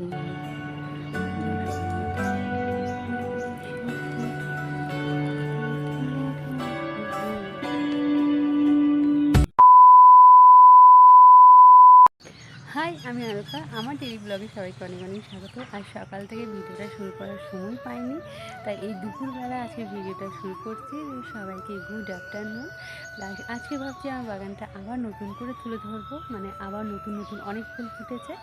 Lord. আমি আমার daily ব্লগে সবাইকে অনেক অনেক স্বাগত। আর সকাল থেকে ভিডিওটা শুরু করার সময় পাইনি, তাই এই দুপুরবেলা আজকে ভিডিওটা শুরু করছি। সবাইকে গুড আফটারনুন প্লাস আজকে ভাবছি আমার বাগানটা আবার নতুন করে তুলে ধরবো মানে আবার নতুন নতুন অনেক ফুল ফুটেছে।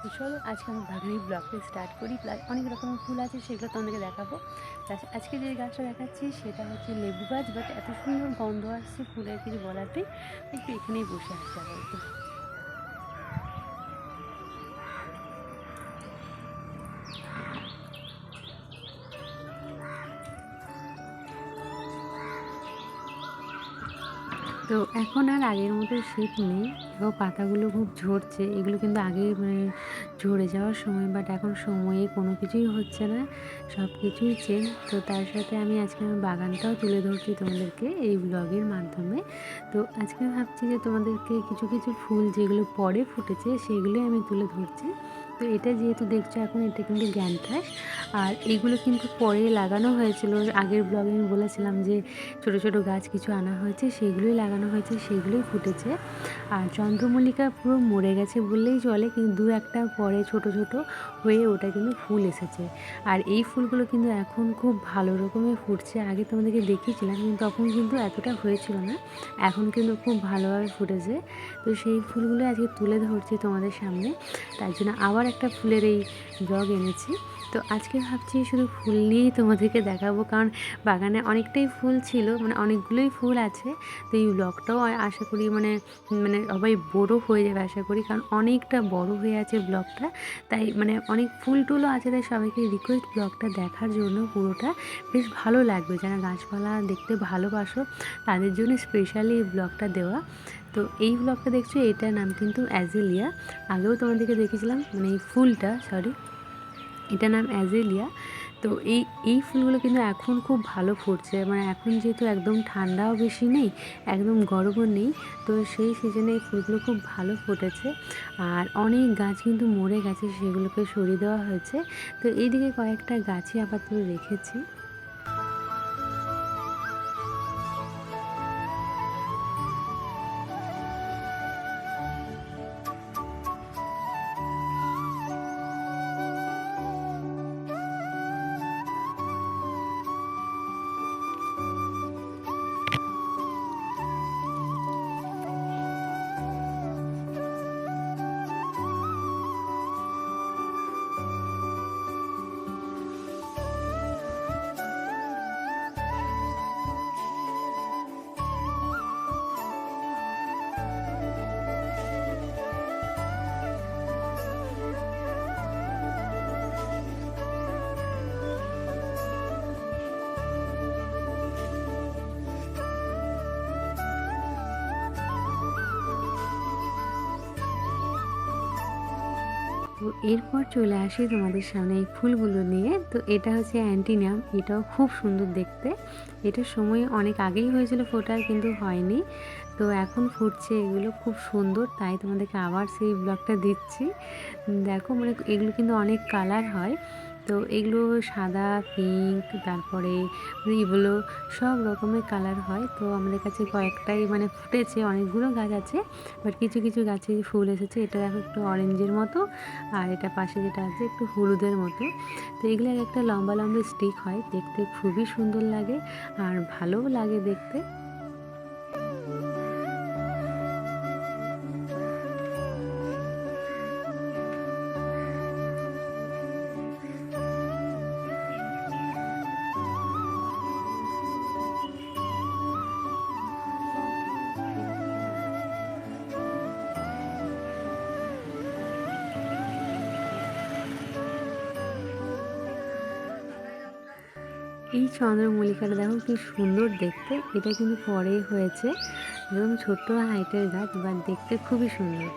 তো চলো আজকে আমার বাগানের ব্লগটা স্টার্ট করি। প্লাস অনেক রকমের ফুল আছে, সেগুলো তোমাদেরকে দেখাবো। প্লাস আজকে যে গাছটা দেখাচ্ছি, সেটা হচ্ছে লেবু গাছ বাট এত সুন্দর গন্ধ আসছে ফুলের, কিছু নেই। একটু এখানেই বসে আসছে আপাতত তো এখন আর আগের মতো শীত নেই এবং পাতাগুলো খুব ঝরছে। এগুলো কিন্তু আগে মানে ঝরে যাওয়ার সময় বাট এখন সময়ে কোনো কিছুই হচ্ছে না। সব কিছুই চেঞ্জ তো তার সাথে আমি আজকে আমার বাগানটাও তুলে ধরছি তোমাদেরকে এই ব্লগের মাধ্যমে। তো আজকে ভাবছি যে তোমাদেরকে কিছু কিছু ফুল যেগুলো পরে ফুটেছে সেগুলোই আমি তুলে ধরছি। তো এটা যেহেতু দেখছ এখন এটা কিন্তু জ্ঞানঠাস আর এগুলো কিন্তু পরে লাগানো হয়েছিল। আগের ব্লগে আমি বলেছিলাম যে ছোট ছোট গাছ কিছু আনা হয়েছে, সেগুলোই লাগানো হয়েছে, সেগুলোই ফুটেছে। আর চন্দ্রমল্লিকা পুরো মরে গেছে বললেই চলে, কিন্তু দু একটা পরে ছোট ছোট হয়ে ওটা কিন্তু ফুল এসেছে। আর এই ফুলগুলো কিন্তু এখন খুব ভালো রকমের ফুটছে। আগে তোমাদেরকে দেখিয়েছিলাম, কিন্তু তখন কিন্তু এতটা হয়েছিল না। এখন কিন্তু খুব ভালোভাবে ফুটেছে। তো সেই ফুলগুলো আজকে তুলে ধরছি তোমাদের সামনে। তার জন্য আবার একটা ফুলের এই জগ এনেছি। তো আজকে ভাবছি শুধু ফুল নিয়েই তোমাদেরকে দেখাবো, কারণ বাগানে অনেকটাই ফুল ছিল মানে অনেকগুলোই ফুল আছে। তো এই ব্লগটাও আশা করি মানে মানে সবাই বড় হয়ে যাবে আশা করি, কারণ অনেকটা বড় হয়ে আছে ব্লগটা। তাই মানে অনেক ফুল টুলও আছে, তাই সবাইকে রিকোয়েস্ট ব্লগটা দেখার জন্য পুরোটা বেশ ভালো লাগবে। যারা গাছপালা দেখতে ভালোবাসো, তাদের জন্য স্পেশালি এই ব্লগটা দেওয়া। তো এই ব্লগটা দেখছ, এটার নাম কিন্তু অ্যাজেলিয়া আগেও তোমাদেরকে দেখেছিলাম মানে এই ফুলটা সরি এটার নাম অ্যাজেলিয়া তো এই এই ফুলগুলো কিন্তু এখন খুব ভালো ফুটছে মানে এখন যেহেতু একদম ঠান্ডাও বেশি নেই, একদম গরমও নেই, তো সেই সিজনে এই ফুলগুলো খুব ভালো ফুটেছে। আর অনেক গাছ কিন্তু মরে গেছে, সেগুলোকে সরিয়ে দেওয়া হয়েছে। তো এইদিকে কয়েকটা গাছই আপাতত রেখেছি। তো এরপর চলে আসি তোমাদের সামনে এই ফুলগুলো নিয়ে। তো এটা হচ্ছে অ্যান্টিনিয়াম এটাও খুব সুন্দর দেখতে। এটা সময় অনেক আগেই হয়েছিল ফোটার, কিন্তু হয়নি। তো এখন ফুটছে, এগুলো খুব সুন্দর, তাই তোমাদেরকে আবার সেই ব্লগটা দিচ্ছি। দেখো মানে এগুলো কিন্তু অনেক কালার হয়। তো এগুলো সাদা পিঙ্ক তারপরে এগুলো সব রকমের কালার হয়। তো আমাদের কাছে কয়েকটাই মানে ফুটেছে, অনেকগুলো গাছ আছে বাট কিছু কিছু গাছে ফুল এসেছে। এটা দেখো একটু অরেঞ্জের মতো, আর এটা পাশে যেটা আছে একটু হলুদের মতো। তো এগুলো একটা লম্বা লম্বা স্টিক হয়, দেখতে খুবই সুন্দর লাগে, আর ভালোও লাগে দেখতে। এই চন্দ্রমল্লিকাটা দেখো কি সুন্দর দেখতে। এটা কিন্তু পরে হয়েছে। একদম ছোট্ট হাইটের গাছ বা দেখতে খুবই সুন্দর।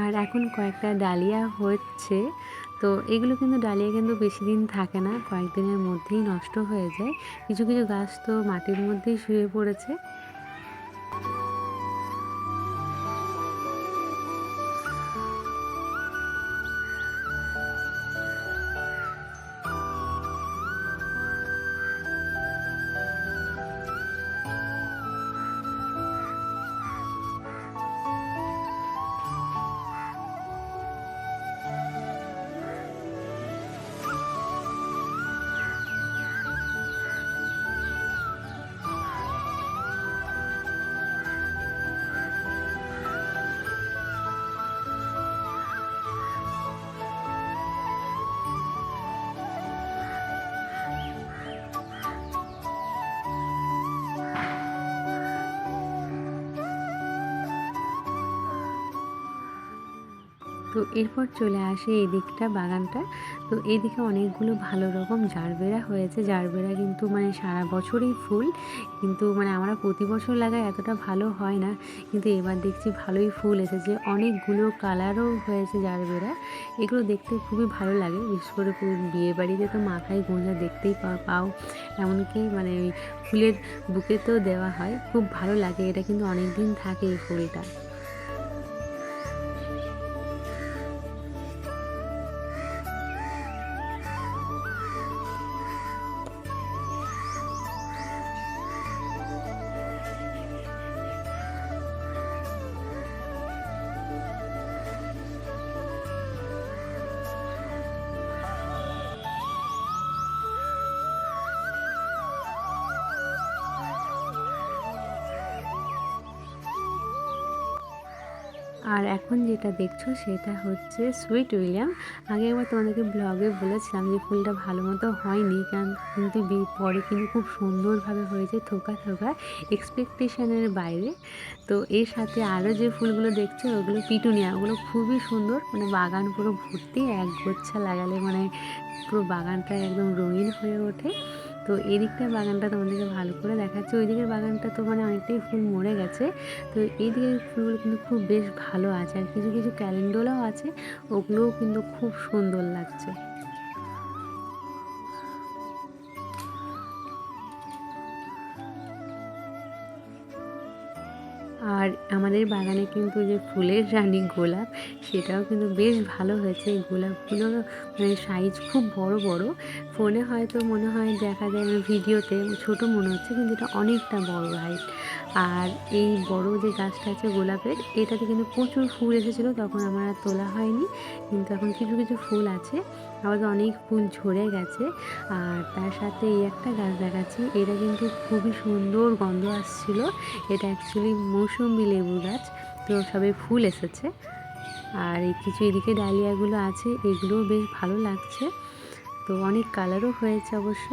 আর এখন কয়েকটা ডালিয়া হচ্ছে। তো এগুলো কিন্তু ডালিয়া কিন্তু বেশি দিন থাকে না, কয়েকদিনের মধ্যেই নষ্ট হয়ে যায়। কিছু কিছু গাছ তো মাটির মধ্যেই শুয়ে পড়েছে। তো এরপর চলে আসে এই দিকটা বাগানটা। তো এদিকে অনেকগুলো ভালো রকম জারবেরা হয়েছে। জারবেরা কিন্তু মানে সারা বছরই ফুল। কিন্তু মানে আমরা প্রতি বছর লাগাই, এতটা ভালো হয় না। কিন্তু এবার দেখছি ভালোই ফুল এসেছে। অনেকগুলো কালারও হয়েছে জারবেরা। এগুলো দেখতে খুবই ভালো লাগে। বিশেষ করে বিয়ে বাড়িতে তো মাথায় গোঁজা দেখতেই পাও। এমনকি মানে ওই ফুলের বুকেতেও দেওয়া হয়। খুব ভালো লাগে। এটা কিন্তু অনেক দিন থাকে এই ফুলটা। যেটা দেখছ সেটা হচ্ছে সুইট উইলিয়াম। আগে একবার তোমাদেরকে ব্লগে বলেছিলাম যে ফুলটা ভালো মতো হয়নি, কারণ কিন্তু পরে কিন্তু খুব সুন্দরভাবে হয়েছে থোকা থোকা এক্সপেকটেশনের বাইরে। তো এর সাথে আরও যে ফুলগুলো দেখছ, ওগুলো পিটুনিয়া, ওগুলো খুবই সুন্দর মানে বাগান পুরো ভর্তি, এক গোচ্ছা লাগালে মানে পুরো বাগানটা একদম রঙিন হয়ে ওঠে। তো এদিকটা বাগানটা তোমাদেরকে ভালো করে দেখাচ্ছে। ওই দিকের বাগানটা তো মানে অনেকটাই ফুল মরে গেছে। তো এই দিকের ফুলগুলো কিন্তু খুব বেশ ভালো আছে। আর কিছু কিছু ক্যালেন্ডোলাও আছে। ওগুলোও কিন্তু খুব সুন্দর লাগছে। আর আমাদের বাগানে কিন্তু যে ফুলের রানী গোলাপ, সেটাও কিন্তু বেশ ভালো হয়েছে। এই গোলাপগুলো মানে সাইজ খুব বড় বড়। ফোনে হয়তো মনে হয় দেখা যায় ভিডিওতে ছোট মনে হচ্ছে, কিন্তু এটা অনেকটা বড় হাইট আর এই বড় যে গাছটা আছে গোলাপের, এটাতে কিন্তু প্রচুর ফুল এসেছিল, তখন আমার আর তোলা হয়নি। কিন্তু এখন কিছু কিছু ফুল আছে। আবার অনেক ফুল ঝরে গেছে আর তার সাথে এই একটা গাছ দেখাচ্ছি। এটা কিন্তু খুবই সুন্দর গন্ধ আসছিল। এটা অ্যাকচুয়ালি মৌসুমি লেবু গাছ। তো সবে ফুল এসেছে। আর এই কিছু এদিকে ডালিয়াগুলো আছে, এগুলোও বেশ ভালো লাগছে। তো অনেক কালারও হয়েছে অবশ্য।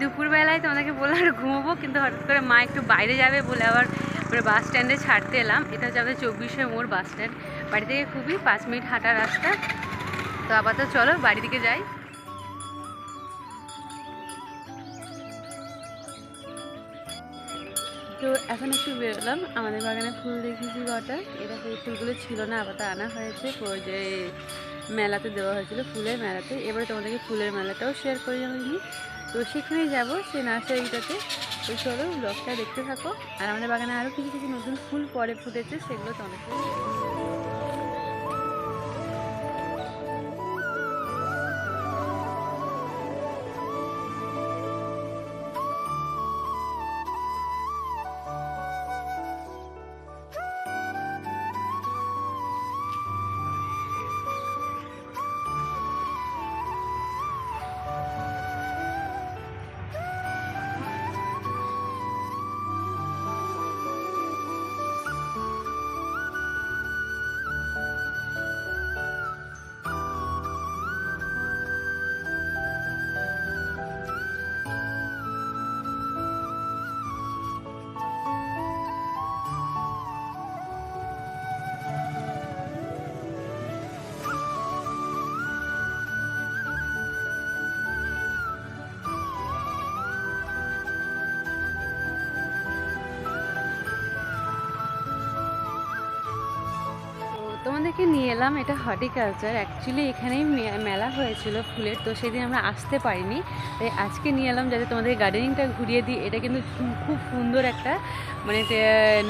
দুপুরবেলায় তোমাদেরকে বললাম আর ঘুমোবো, কিন্তু হঠাৎ করে মা একটু বাইরে যাবে বলে আবার মানে বাস স্ট্যান্ডে ছাড়তে এলাম। এটা হচ্ছে আমাদের চব্বিশে মোড় বাস স্ট্যান্ড বাড়ি থেকে খুবই পাঁচ মিনিট হাঁটার রাস্তা। তো আপাতত চলো বাড়ি দিকে যাই। তো এখন একটু বেরোলাম। আমাদের বাগানে ফুল দেখেছি কটা। এটা এই ফুলগুলো ছিল না, আপাতত আনা হয়েছে। যে মেলাতে দেওয়া হয়েছিল ফুলের মেলাতে। এবারে তোমাদেরকে ফুলের মেলাটাও শেয়ার করে আমি তো সেখানে যাব, সেই নার্সারিটাতে। তো চলো ব্লগটা দেখতে থাকো। আর আমাদের বাগানে আরও কিছু কিছু নতুন ফুল পরে ফুটেছে, সেগুলো তোমাদেরকে তোমাদেরকে নিয়ে এলাম, এটা হর্টিকালচার। অ্যাকচুয়ালি এখানেই মেলা হয়েছিল ফুলের, তো সেদিন আমরা আসতে পারিনি। তাই আজকে নিয়ে এলাম যাতে তোমাদের গার্ডেনিংটা ঘুরিয়ে দিই। এটা কিন্তু খুব সুন্দর একটা মানে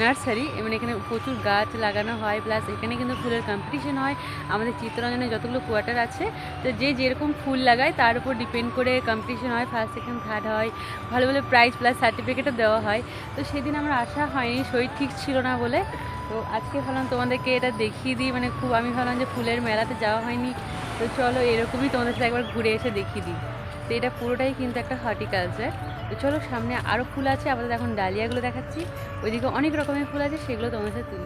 নার্সারি মানে এখানে প্রচুর গাছ লাগানো হয় প্লাস এখানে কিন্তু ফুলের কম্পিটিশন হয়। আমাদের চিত্তরঞ্জনে যতগুলো কোয়ার্টার আছে, তো যে যেরকম ফুল লাগায়, তার উপর ডিপেন্ড করে কম্পিটিশন হয়। ফার্স্ট সেকেন্ড থার্ড হয়। ভালো ভালো প্রাইজ প্লাস সার্টিফিকেটও দেওয়া হয়। তো সেদিন আমার আসা হয়নি, শরীর ঠিক ছিল না বলে। তো আজকে ভাবলাম তোমাদেরকে এটা দেখিয়ে দিই মানে খুব আমি ভাবলাম যে ফুলের মেলাতে যাওয়া হয়নি। তো চলো এরকমই তোমাদের সাথে একবার ঘুরে এসে দেখিয়ে দিই। তো এটা পুরোটাই কিন্তু একটা হর্টিকালচার। তো চলো সামনে আরও ফুল আছে আমাদের এখন ডালিয়াগুলো দেখাচ্ছি। ওইদিকে অনেক রকমের ফুল আছে, সেগুলো তোমাদের সাথে তুলে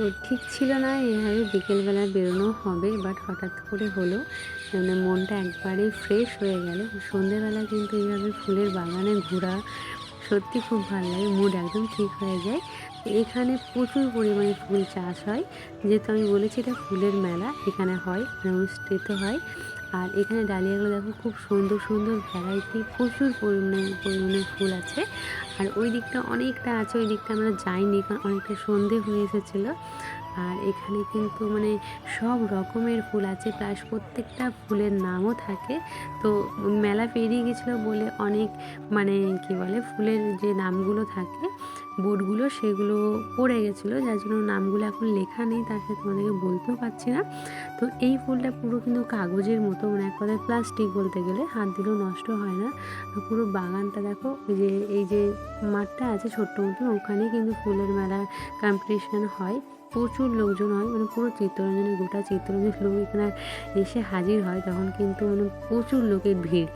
তো ঠিক ছিল না, এভাবে বিকেলবেলা বেরোনো হবে বাট হঠাৎ করে হলো। মানে মনটা একবারে ফ্রেশ হয়ে গেল। সন্ধেবেলা কিন্তু এইভাবে ফুলের বাগানে ঘোরা সত্যি খুব ভালো লাগে মুড একদম ঠিক হয়ে যায়। এখানে প্রচুর পরিমাণে ফুল চাষ হয়। যেহেতু আমি বলেছি এটা ফুলের মেলা, এখানে হয় অনুষ্ঠিত হয়। আর এখানে ডালিয়াগুলো দেখো খুব সুন্দর সুন্দর ভ্যারাইটি প্রচুর পরিমাণে পরিমাণে ফুল আছে। আর ওই দিকটা অনেকটা আছে, ওই দিকটা আমরা যাইনি কারণ অনেকটা সন্ধে হয়ে এসেছিল। আর এখানে কিন্তু মানে সব রকমের ফুল আছে প্লাস প্রত্যেকটা ফুলের নামও থাকে। তো মেলা পেরিয়ে গেছিল বলে অনেক মানে কি বলে, ফুলের যে নামগুলো থাকে বোর্ডগুলো, সেগুলো পড়ে গেছিল, যার জন্য নামগুলো এখন লেখা নেই, তার সাথে তোমাদেরকে বলতেও পারছি না। তো এই ফুলটা পুরো কিন্তু কাগজের মতো মানে এক কথায় প্লাস্টিক বলতে গেলে, হাত দিলেও নষ্ট হয় না। পুরো বাগানটা দেখো ওই যে, এই যে মাঠটা আছে ছোট্ট মতন, ওখানে কিন্তু ফুলের মেলার কম্পিটিশান হয়। প্রচুর লোকজন হয় মানে পুরো চিত্তরঞ্জনের গোটা চিত্তরঞ্জনের লোক এখানে এসে হাজির হয়, তখন কিন্তু মানে প্রচুর লোকের ভিড়।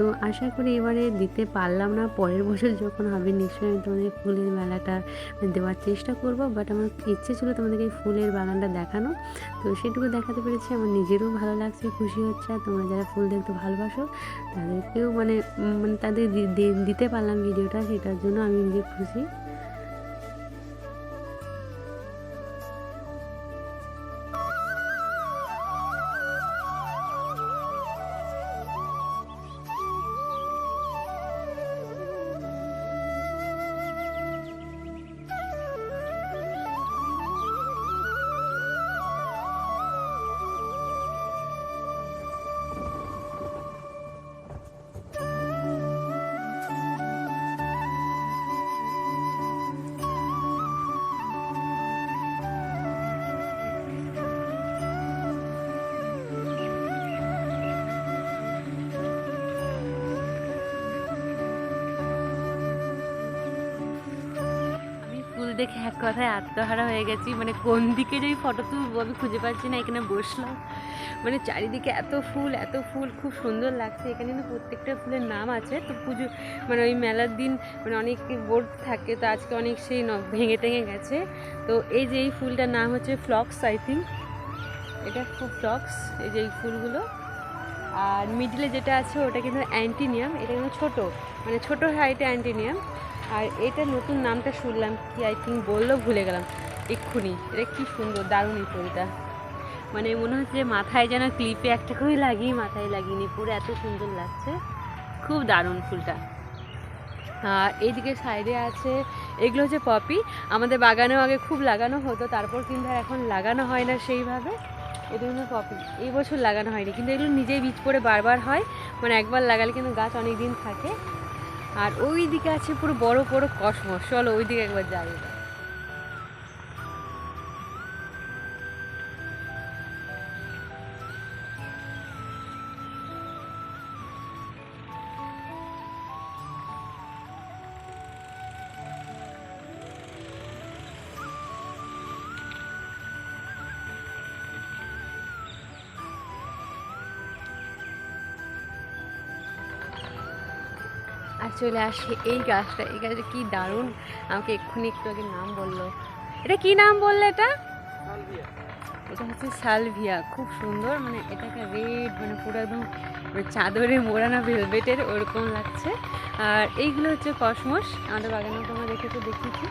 তো আশা করি এবারে দিতে পারলাম না। পরের বছর যখন হবে, নিশ্চয়ই তোমাদের ফুলের মেলাটা দেওয়ার চেষ্টা করব। বাট আমার ইচ্ছে ছিল তোমাদেরকে এই ফুলের বাগানটা দেখানো। তো সেটুকু দেখাতে পেরেছি। আমার নিজেরও ভালো লাগছে, খুশি হচ্ছে। আর তোমরা যারা ফুল দেখতে ভালোবাসো, তাদেরকেও মানে মানে তাদের দিতে পারলাম ভিডিওটা। সেটার জন্য আমি নিজে খুশি। দেখে এক কথায় আত্মহারা হয়ে গেছি। মানে কোন দিকে যে ফটো তুলবো আমি খুঁজে পাচ্ছি না, এখানে বসলাম। মানে চারিদিকে এত ফুল এত ফুল, খুব সুন্দর লাগছে। এখানে কিন্তু প্রত্যেকটা ফুলের নাম আছে। তো পুজো মানে ওই মেলার দিন মানে অনেক বোর্ড থাকে, তো আজকে অনেক সেই ভেঙে টেঙে গেছে। তো এই যে এই ফুলটার নাম হচ্ছে ফ্লক্স আই থিঙ্ক এটা খুব ফ্লক্স, এই যে এই ফুলগুলো। আর মিডিলে যেটা আছে, ওটা কিন্তু অ্যান্টিনিয়াম এটা কিন্তু ছোটো। মানে ছোটো হাইটে অ্যান্টিনিয়াম আর এটা নতুন নামটা শুনলাম, কি আই থিঙ্ক বলল ভুলে গেলাম। এক্ষুনি, এটা কি সুন্দর, দারুণ এই ফুলটা মানে মনে হচ্ছে মাথায় যেন ক্লিপে একটা করে লাগিয়ে মাথায় লাগিয়ে পুরো এত সুন্দর লাগছে। খুব দারুণ ফুলটা। আর এইদিকে সাইডে আছে, এগুলো হচ্ছে পপি। আমাদের বাগানেও আগে খুব লাগানো হতো, তারপর কিন্তু আর এখন লাগানো হয় না সেইভাবে। কিন্তু পপি, এই বছর লাগানো হয়নি, কিন্তু এগুলো নিজেই বীজ পড়ে বারবার হয়। মানে একবার লাগালে কিন্তু গাছ অনেক দিন থাকে। আর ওই দিকে আছে পুরো বড় বড় কসমস। চলো ওই দিকে একবার যাই চলে আসে এই গাছটা। এই গাছটা কি দারুণ। আমাকে এক্ষুনি একটু আগে নাম বলল। এটা কি নাম বললে এটা? এটা হচ্ছে সালভিয়া। খুব সুন্দর মানে এটাকে রেড মানে পুরো একদম চাদরে মোড়ানো ভেলভেটের ওরকম লাগছে। আর এইগুলো হচ্ছে কসমস। আমাদের বাগানে তোমরা দেখেছ দেখেছি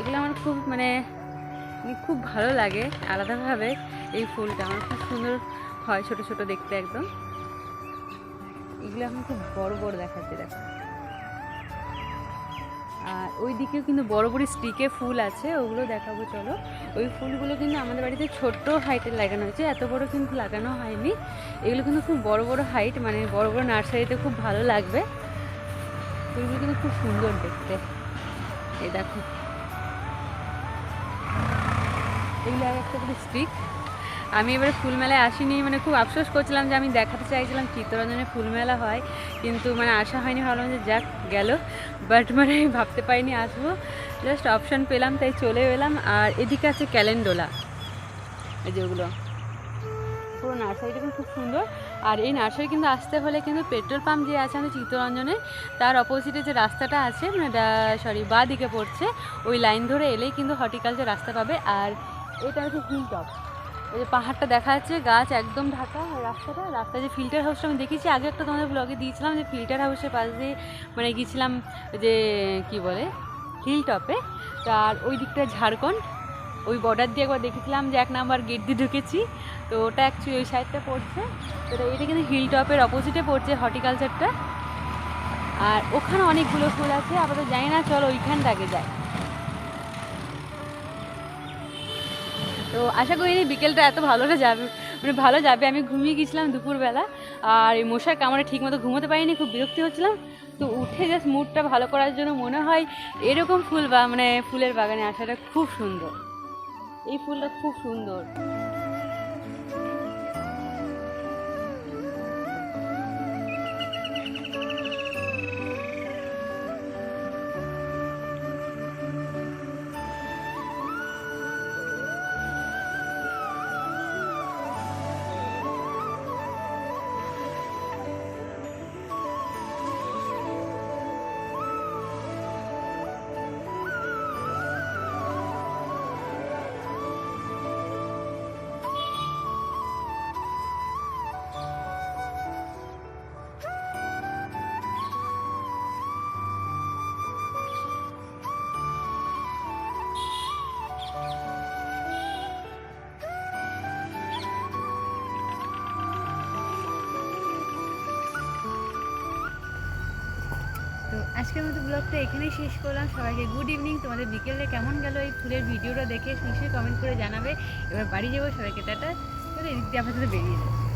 এগুলো আমার খুব মানে মানে খুব ভালো লাগে আলাদাভাবে এই ফুলটা। আমার খুব সুন্দর হয় ছোট ছোট দেখতে একদম। এগুলো এখন খুব বড় বড় দেখাচ্ছে, দেখো। আর ওই দিকেও কিন্তু বড় বড় স্টিকে ফুল আছে, ওগুলো দেখাবো, চলো। ওই ফুলগুলো কিন্তু আমাদের বাড়িতে ছোট্ট হাইটের লাগানো হয়েছে, এত বড় কিন্তু লাগানো হয়নি। এগুলো কিন্তু খুব বড় বড় হাইট মানে বড় বড় নার্সারিতে খুব ভালো লাগবে। ফুলগুলো কিন্তু খুব সুন্দর দেখতে। এই দেখো। এগুলো আর একটা করে স্টিক। আমি এবারে ফুল মেলায় আসিনি মানে খুব আফসোস করছিলাম যে আমি দেখাতে চাইছিলাম চিত্তরঞ্জনে ফুল মেলা হয়, কিন্তু মানে আসা হয়নি, ভাবলাম যে যাক, গেল। বাট মানে আমি ভাবতে পারিনি আসব। জাস্ট অপশান পেলাম, তাই চলে এলাম। আর এদিকে আছে ক্যালেন্ডোলা। এই যেগুলো পুরো নার্সারিটা কিন্তু খুব সুন্দর। আর এই নার্সারি কিন্তু আসতে হলে কিন্তু পেট্রোল পাম্প যে আছে আমাদের চিত্তরঞ্জনে, তার অপোজিটে যে রাস্তাটা আছে মানে সরি বা দিকে পড়ছে, ওই লাইন ধরে এলেই কিন্তু হর্টিকালচার রাস্তা পাবে। আর এটা হচ্ছে হিল টপ ওই যে পাহাড়টা দেখা যাচ্ছে, গাছ একদম ঢাকা রাস্তাটা, রাস্তায় যে ফিল্টার হাউসটা আমি দেখেছি, আগে একটা তোমাদের ব্লগে দিয়েছিলাম যে ফিল্টার হাউসের পাশ দিয়ে মানে গিয়েছিলাম যে কি বলে হিল টপে আর ওই দিকটা ঝাড়খণ্ড, ওই বর্ডার দিয়ে একবার দেখেছিলাম যে এক নাম্বার গেট দিয়ে ঢুকেছি, তো ওটা অ্যাকচুয়ালি ওই সাইডটা পড়ছে, তো এটা কিন্তু হিল টপের অপোজিটে পড়ছে হর্টিকালচারটা আর ওখানে অনেকগুলো ফুল আছে, আপাতত জানি না, চলো ওইখানটাকে যাই। তো আশা করিনি বিকেলটা এত ভালোটা যাবে মানে ভালো যাবে। আমি ঘুমিয়ে গেছিলাম দুপুরবেলা, আর এই মশার কামড়ে ঠিক মতো ঘুমোতে পারিনি, খুব বিরক্তি হচ্ছিলাম। তো উঠে জাস্ট মুডটা ভালো করার জন্য মনে হয় এরকম ফুল বা মানে ফুলের বাগানে আসাটা খুব সুন্দর। এই ফুলটা খুব সুন্দর। ব্লগটা এখানেই শেষ করলাম। সবাইকে গুড ইভিনিং তোমাদের বিকেলে কেমন গেল এই ফুলের ভিডিওটা দেখে নিশ্চয়ই কমেন্ট করে জানাবে। এবার বাড়ি যাব সবাইকে, টাটা। এদিক দিয়ে আপাতত বেরিয়ে যাবে